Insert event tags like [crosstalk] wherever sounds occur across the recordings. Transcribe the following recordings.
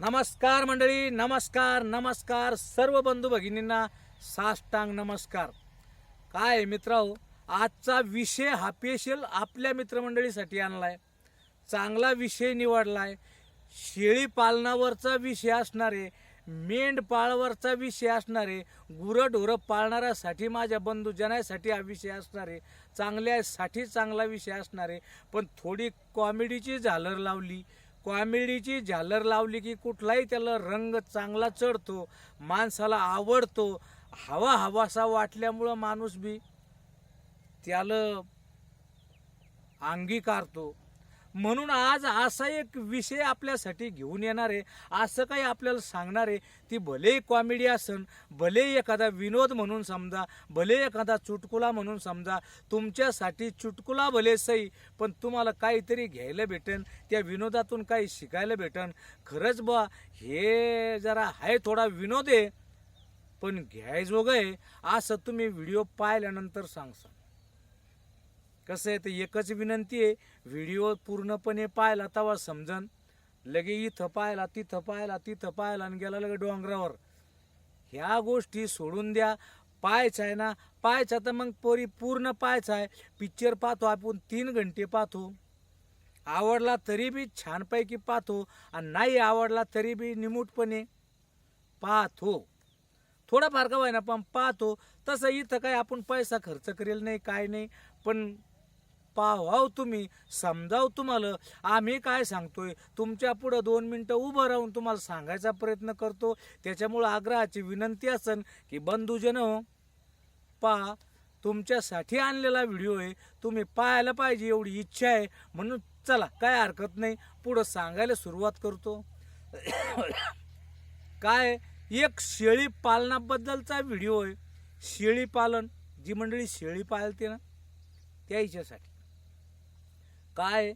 नमस्कार मंडळी नमस्कार नमस्कार सर्व बंधू भगिनींना साष्टांग नमस्कार. काय मित्र आजचा विषय हा पेशल आपल्या मित्रमंडळीसाठी आणलाय. चांगला विषय निवडलाय. शेळी पालनावरचा विषय असणारे मेंढपाळवरचा विषय असणारे गुरंढोरं पाळणाऱ्यासाठी माझ्या बंधूजनासाठी हा विषय असणारे चांगल्यासाठी चांगला विषय असणारे पण थोडी कॉमेडीची झालर लावली. कॉमेडीची झालर लावली की कुठलाही त्याला रंग चांगला चढतो माणसाला आवडतो हवा हवासा वाटल्यामुळं माणूस बी त्याला अंगीकारतो. म्हणून आज असा एक विषय आपल्यासाठी घेऊन येणार आहे. असं काही आपल्याला सांगणार आहे. ती भले कॉमेडी असन भले एखादा विनोद म्हणून समजा भले एखादा चुटकुला म्हणून समजा तुमच्यासाठी चुटकुला भले सही पण तुम्हाला काहीतरी घ्यायला भेटन त्या विनोदातून काही शिकायला भेटन. खरंच बा हे जरा आहे थोडा विनोद आहे पण घ्यायजोगं आहे. असं तुम्ही व्हिडिओ पाहिल्यानंतर सांगसा कसं आहे तर एकच विनंती आहे व्हिडिओ पूर्णपणे पाहिला तवा समजन. लगे इथं पाहिला तिथं पाहिला तिथं पाहिला आणि गेला लगे डोंगरावर. ह्या गोष्टी सोडून द्या. पाहायचं आहे ना पाहायचा तर मग पोरी पूर्ण पायच आहे. पिक्चर पाहतो आपण तीन घंटे पाहतो. आवडला तरी बी छानपैकी पाहतो आणि नाही आवडला तरी बी निमूटपणे पाहतो. थोडाफार का होईना पण पाहतो. तसं इथं काय आपण पैसा खर्च करेल नाही काय नाही. पण पाहाव तुम्ही समजाव तुम्हाला. आम्ही काय सांगतोय तुमच्या पुढं दोन मिनटं उभं राहून तुम्हाला सांगायचा प्रयत्न करतो. त्याच्यामुळं आग्रहाची विनंती असन की बंधूजन हो पहा तुमच्यासाठी आणलेला व्हिडिओ आहे. तुम्ही पाहायला पाहिजे एवढी इच्छा आहे. म्हणून चला काय हरकत नाही. पुढं सांगायला सुरुवात करतो. काय एक शेळी पालनाबद्दलचा व्हिडिओ आहे. शेळी पालन जी मंडळी शेळी पाळते ना त्या हिच्यासाठी. काय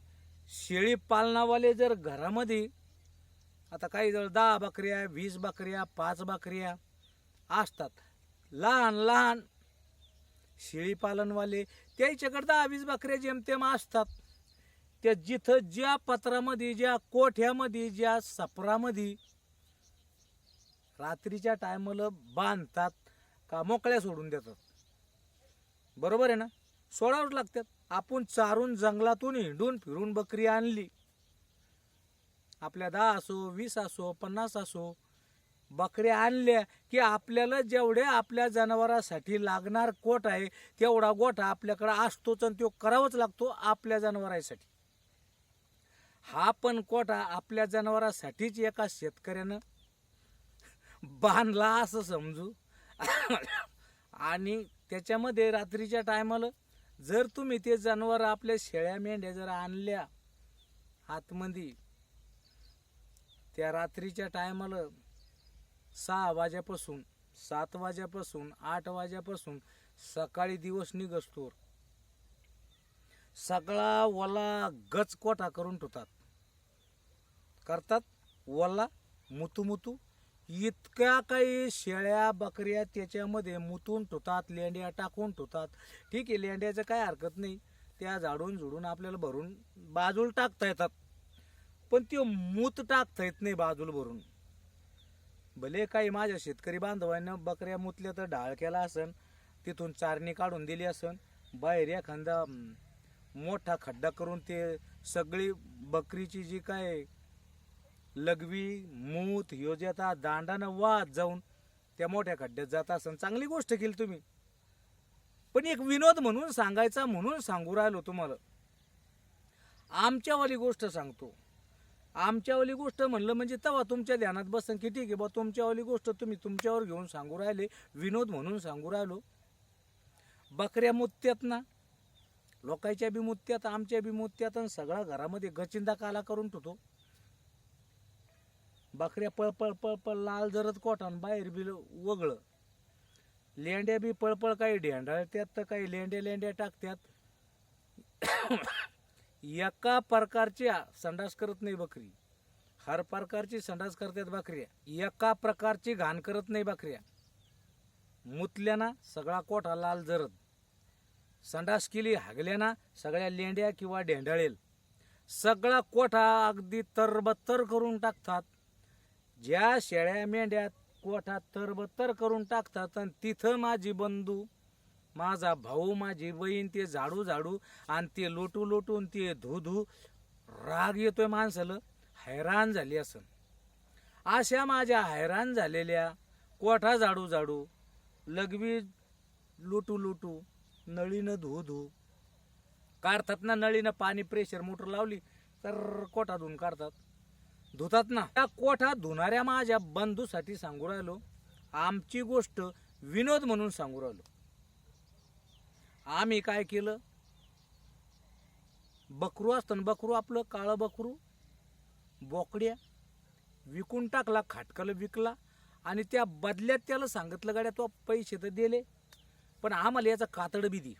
शेळी पालनावाले जर घरामध्ये आता काही जर दहा बकऱ्या वीस बकऱ्या पाच बकऱ्या असतात लहान लहान शेळी पालनवाले त्याच्याकडे दहा वीस बकऱ्या जेमतेम असतात. त्या जिथं ज्या पत्रामध्ये ज्या कोठ्यामध्ये ज्या सपरामध्ये रात्रीच्या टायमाला बांधतात का मोकळ्या सोडून देतात. बरोबर आहे ना? सोडावंच लागतात. आपण चारून जंगलातून हिंडून फिरून बकरी आणली. आपल्या दहा असो वीस असो पन्नास असो बकऱ्या आणल्या की आपल्याला जेवढे आपल्या जनावरासाठी लागणार कोट आहे तेवढा गोठा आपल्याकडे असतोच आणि तो करावाच लागतो आपल्या जनावरांसाठी. हा पण कोटा आपल्या जनावरासाठीच एका शेतकऱ्यानं बांधला असं समजू. आणि त्याच्यामध्ये रात्रीच्या टायमाला जर तुम्ही ते जनावर आपल्या शेळ्या मेंढ्या जर आणल्या आतमध्ये त्या रात्रीच्या टायमाला सहा वाजेपासून सात वाजेपासून आठ वाजेपासून सकाळी दिवस निघस्तोर सगळा वला गचकोठा करून ठेवतात. करतात? ओला मुतू मुतू इतक्या काही शेळ्या बकऱ्या त्याच्यामध्ये मुतून ठेवतात लेंड्या टाकून ठेवतात. ठीक आहे लेंड्याचं काय हरकत नाही. त्या झाडून झुडून आपल्याला भरून बाजूला टाकता येतात. पण ते मूत टाकता येत नाही बाजूला भरून. भले काही माझ्या शेतकरी बांधवांना बकऱ्या मुतल्या तर ढाळ केला असन तिथून चारणी काढून दिली असन बाहेर एखादा मोठा खड्डा करून ते सगळी बकरीची जी काय लघवी मूत योजता दांडानं वाद जाऊन त्या मोठ्या खड्ड्यात जात असन चांगली गोष्ट केली तुम्ही. पण एक विनोद म्हणून सांगायचा म्हणून सांगू राहिलो तुम्हाला. आमच्यावाली गोष्ट सांगतो. आमच्यावाली गोष्ट म्हणलं म्हणजे तेव्हा तुमच्या ध्यानात बसन की ठीक आहे बा तुमच्यावाली गोष्ट तुम्ही तुमच्यावर घेऊन सांगू राहिले विनोद म्हणून सांगू राहिलो. बकऱ्या मुत्यात ना लोकांच्या बी मुत्यात आमच्या बी मुत्यात आणि सगळ्या घरामध्ये गचिंदा काला करून ठेवतो. बकऱ्या पळ पळ पळ पळ लाल जरत कोटान बाहेर बिल वगळं. लेंड्या बी पळपळ काही ढेंडाळत्यात तर काही लेंड्या लेंड्या टाकत्यात. एका प्रकारच्या संडास करत नाही बकरी. हर प्रकारची संडास करतात बकऱ्या. एका प्रकारची घाण करत नाही बकऱ्या. मुतल्याना सगळा कोठा लाल जरद. संडास केली हागल्याना सगळ्या लेंड्या किंवा ढेंडाळेल. सगळा कोठा अगदी तरबत्तर करून टाकतात. ज्या शेळ्या मेंढ्यात कोठात तरबतर करून टाकतात आणि तिथं माझी बंधू माझा भाऊ माझी बहीण ते झाडू झाडू आणि ते लोटू लोटून ते धू धू राग येतोय माणसाला. हैराण झाली असन. अशा माझ्या हैराण झालेल्या कोठा झाडू झाडू लघवी लुटू लुटू नळीनं धू धू काढतात ना नळीनं पाणी प्रेशर मोटर लावली तर कोठा धुवून काढतात? धुतात ना. त्या कोठा धुणाऱ्या माझ्या बंधूसाठी सांगू राहिलो. आमची गोष्ट विनोद म्हणून सांगू राहिलो. आम्ही काय केलं? बकरू असतं बकरू आपलं काळं बकरू बोकड्या विकून टाकला खाटकाला विकला आणि त्या बदल्यात त्याला सांगितलं गाड्या तो पैसे तर दिले पण आम्हाला याचं कातड बी दी.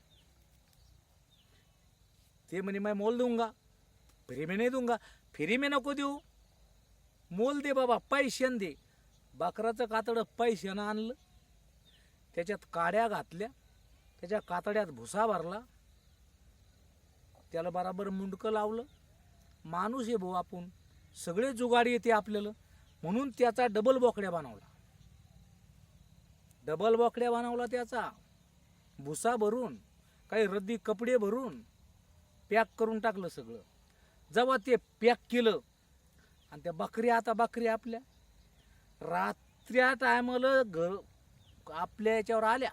ते म्हणे माय मोल दूंगा फ्री में नाही दूंगा फ्री में नको देऊ. मोल दे बाबा पैशान दे. बकराचं कातडं पैशानं आणलं. त्याच्यात काड्या घातल्या. त्याच्या कातड्यात भुसा भरला. त्याला बराबर मुंडकं लावलं. माणूस आहे भाऊ आपण. सगळे जुगाडी येते आपल्याला. म्हणून त्याचा डबल बोकड्या बनवला. डबल बोकड्या बनवला त्याचा. भुसा भरून काही रद्दी कपडे भरून पॅक करून टाकलं सगळं. जेव्हा ते पॅक केलं आणि त्या बकऱ्या आता बकऱ्या आपल्या. रात्र्या टायमाला घर आपल्या याच्यावर आल्या.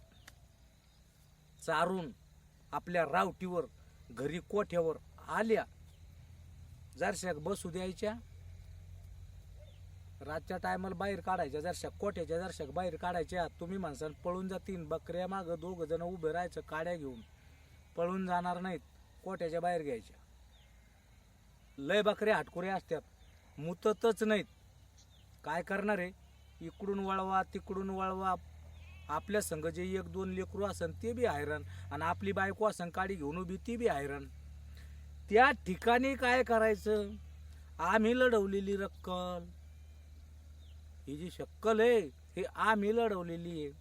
चारून आपल्या रावटीवर घरी कोठ्यावर आल्या. जरशाक बसू द्यायच्या. रातच्या टायमाला बाहेर काढायच्या. जरशाक कोठ्याच्या जरशाक बाहेर काढायच्या. तुम्ही माणसानं पळून जातील बकऱ्या मागं दोघं जण उभे राहायचं काड्या घेऊन. पळून जाणार नाहीत. कोठ्याच्या बाहेर घ्यायच्या. लय बकऱ्या हाटकुऱ्या असतात मुततच नाहीत. काय करणार आहे इकडून वळवा तिकडून वळवा. आपल्या संघ जे एक दोन लेकरू असन ते बी हैराण. आणि आपली बायको असन काडी घेऊन उभी ती बी हैराण. त्या ठिकाणी काय करायचं? आम्ही लढवलेली रक्कल. ही जी शक्कल आहे ही आम्ही लढवलेली आहे.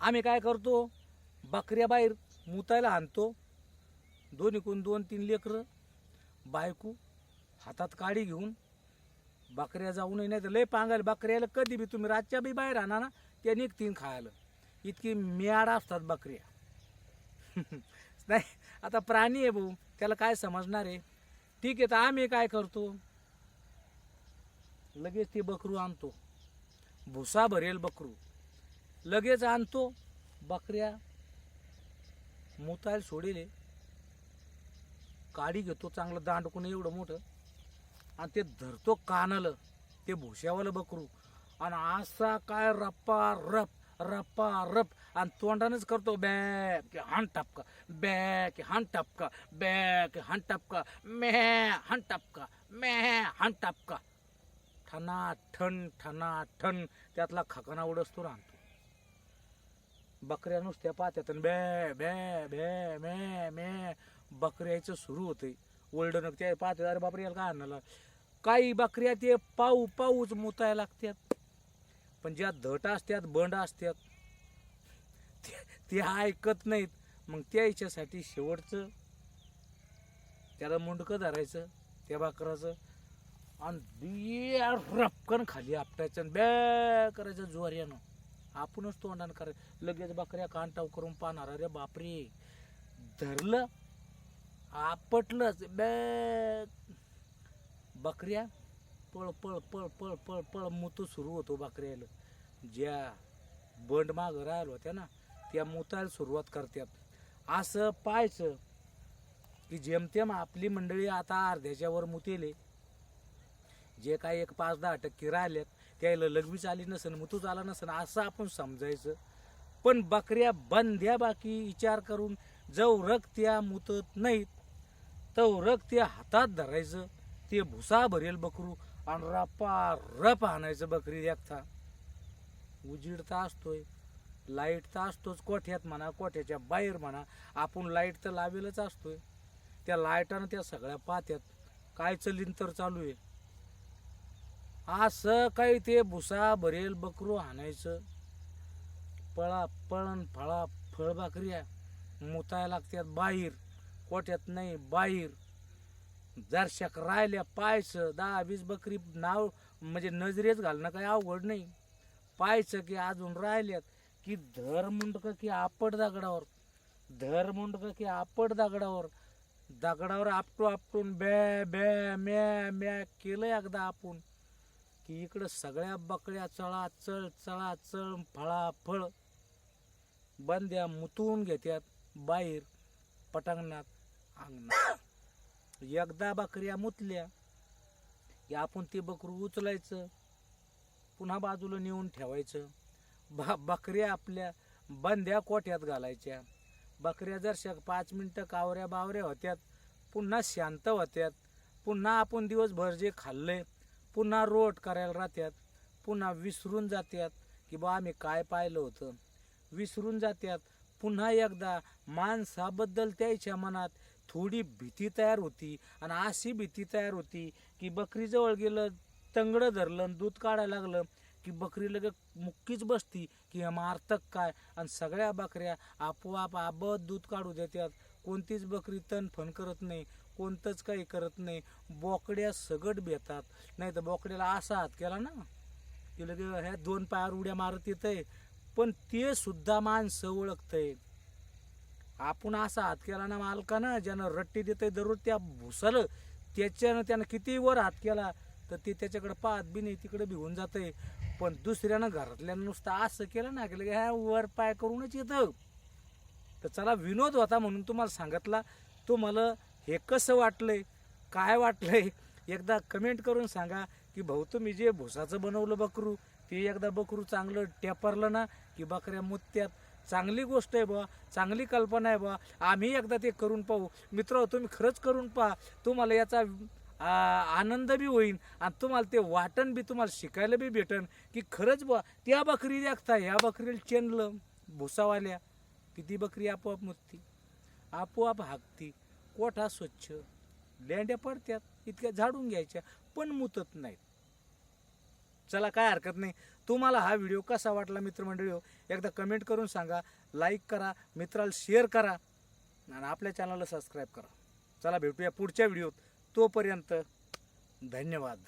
आम्ही काय करतो? बकऱ्या बाहेर मुतायला आणतो दोन इकून दोन तीन लेकरं बायको हातात काडी घेऊन बकऱ्या जाऊनही नाही तर लय पांगाल बकऱ्याला कधी बी तुम्ही रातच्या बी बाहेर आणा ना त्या निघतीन खायला. इतकी म्याड असतात बकऱ्या. [laughs] नाही आता प्राणी आहे भाऊ त्याला काय समजणार आहे? ठीक आहे तर आम्ही काय करतो? लगेच ती बकरू आणतो. भुसा भरेल बकरू. लगेच आणतो. बकऱ्या मुतायला सोडेल काडी घेतो चांगलं दांडकून एवढं मोठं. आणि ते धरतो कानालं. ते भुश्यावालं बकरू. आणि असा काय रप्पा रप रप्पा रप. आणि तोंडानच करतो बॅ की हान टपका. बॅ की हान टपका. बॅ की हान टपका. मे हान टपका. मे हान टपका. ठणा ठण ठणा ठण त्यातला खकाना उडसतो राहतो बकऱ्या नुसत्या पाहत्यात बॅ बॅ बॅ मे मे बकऱ्याचं सुरू होते ओल्डनक ते पाहते अरे बापरे याला काय आणलं काही बकऱ्या ते पाऊ पाऊच मुतायला लागतात पण ज्या धट असतात बंड असतात ते- ऐकत नाहीत. मग त्या याच्यासाठी शेवटचं त्याला मुंडकं धरायचं त्या बाकराचं आणि बी रपकन खाली आपटायचं आणि बॅ करायचं जोऱ्यानं आपणच तोंडानं करायचं लगेच बकऱ्या कांटाव करून पाहणार अरे बापरे. धरलं आपटलंच बॅ बकऱ्या पळ पळ पळ पळ पळ पळ मुतू सुरू होतो बकऱ्याला. ज्या बंड माग राहिलो होत्या ना त्या मुतायला सुरुवात करतात. असं पाहायचं की जेमतेम आपली मंडळी आता अर्ध्याच्या वर मुतेले जे काही एक पाच दहा टक्के राहिल्यात त्याला लघवीच आली नसेल मुतूच आला नसेल असं आपण समजायचं. पण बकऱ्या बंध्या बाकी विचार करून जव रग त्या मुतत नाहीत तव रग त्या हातात धरायचं. ते भुसा भरेल बकरू आणि रपा रप आणायचं बकरी एकथा. उजीड तर असतोय लाइट तर असतोच कोठ्यात म्हणा कोठ्याच्या बाहेर म्हणा. आपण लाइट तर लावेलच असतोय. त्या लाईटानं त्या सगळ्या पाहत्यात काय चलीन तर चालू आहे? असं काही ते भुसा भरेल बकरू आणायचं. पळा पळण फळा फळभाकऱ्या मुतायला लागतात बाहेर. कोठ्यात नाही बाहेर. जरशाक राहिल्या पाहायचं दहा वीस बकरी नाव म्हणजे नजरेच घालणं काही अवघड नाही. पाहायचं की अजून राहिल्यात की धर मुंडक की आपट दगडावर. धर मुंडक की आपट दगडावर. दगडावर आपटू आपटून बॅ बॅ म्या म्या केलं एकदा आपण. की इकडं सगळ्या बकड्या चळा चळ चळा चळ फळा फळ. बंद्या मुतून घेत्यात बाहेर पटांगणात अंगणात. एकदा बकऱ्या मुतल्या की आपण ते बकरू उचलायचं पुन्हा बाजूला नेऊन ठेवायचं. बा बकऱ्या आपल्या बंद्या कोट्यात घालायच्या. बकऱ्या जर शक पाच मिनटं कावऱ्या बावऱ्या होत्यात पुन्हा शांत होत्यात पुन्हा आपण दिवसभर जे खाल्ले पुन्हा रोट करायला राहत्यात पुन्हा विसरून जात्यात की बा आम्ही काय पाहिलं होतं. विसरून जात्यात पुन्हा एकदा माणसाबद्दल त्याच्या मनात थोडी भीती तयार होती आणि अशी भीती तयार होती की बकरीजवळ गेलं तंगडं धरलं आणि दूध काढायला लागलं की बकरी लगे मुक्कीच बसती की हे मारतक काय? आणि सगळ्या बकऱ्या आपोआप आबत दूध काढू देतात. कोणतीच बकरी तण फन करत नाही कोणतंच काही करत नाही. बोकड्या सगट भेतात नाही तर बोकड्याला असा हात केला ना की लगे ह्या दोन पायावर उड्या मारत येतंय. पण ते सुद्धा माणसं ओळखतंय. आपण असा हात केला ना मालकानं ज्यानं रट्टी देतंय दररोज त्या भुसालं त्याच्यानं त्यानं किती वर हात केला तर ते त्याच्याकडे पाहत बी नाही तिकडे भिवून आहे पण दुसऱ्यानं घरातल्यानं नुसतं असं केलं ना की ह्या वर पाय करूनच येतं. तर चला विनोद होता म्हणून तुम्हाला सांगितला. तुम्हाला हे कसं वाटलंय? काय वाटलंय? एकदा कमेंट करून सांगा की भाऊ तुम्ही जे भुसाचं बनवलं बकरू ते एकदा बकरू चांगलं टेपरलं ना की बकऱ्या मुत्त्यात चांगली गोष्ट आहे बा चांगली कल्पना आहे बा. आम्ही एकदा ते करून पाहू. मित्र तुम्ही खरंच करून पहा. तुम्हाला याचा आनंद बी होईल आणि तुम्हाला ते वाटण बी तुम्हाला शिकायला बी भेटन की खरंच बा त्या बकरी देखता ह्या बकरीला चेनलं. भुसावाल्या किती बकरी आपोआप मुतती आपोआप हाकती. कोठा स्वच्छ. लेंड्या पडत्यात. इतक्या झाडून घ्यायच्या पण मुतत नाहीत. चला काय हरकत नाही. तुम्हाला हा व्हिडिओ कसा वाटला मित्रमंडळी एकदा कमेंट करून सांगा. लाईक करा. मित्राला शेअर करा. आणि आपल्या चॅनलला सबस्क्राईब करा. चला भेटूया पुढच्या व्हिडिओत. तोपर्यंत धन्यवाद.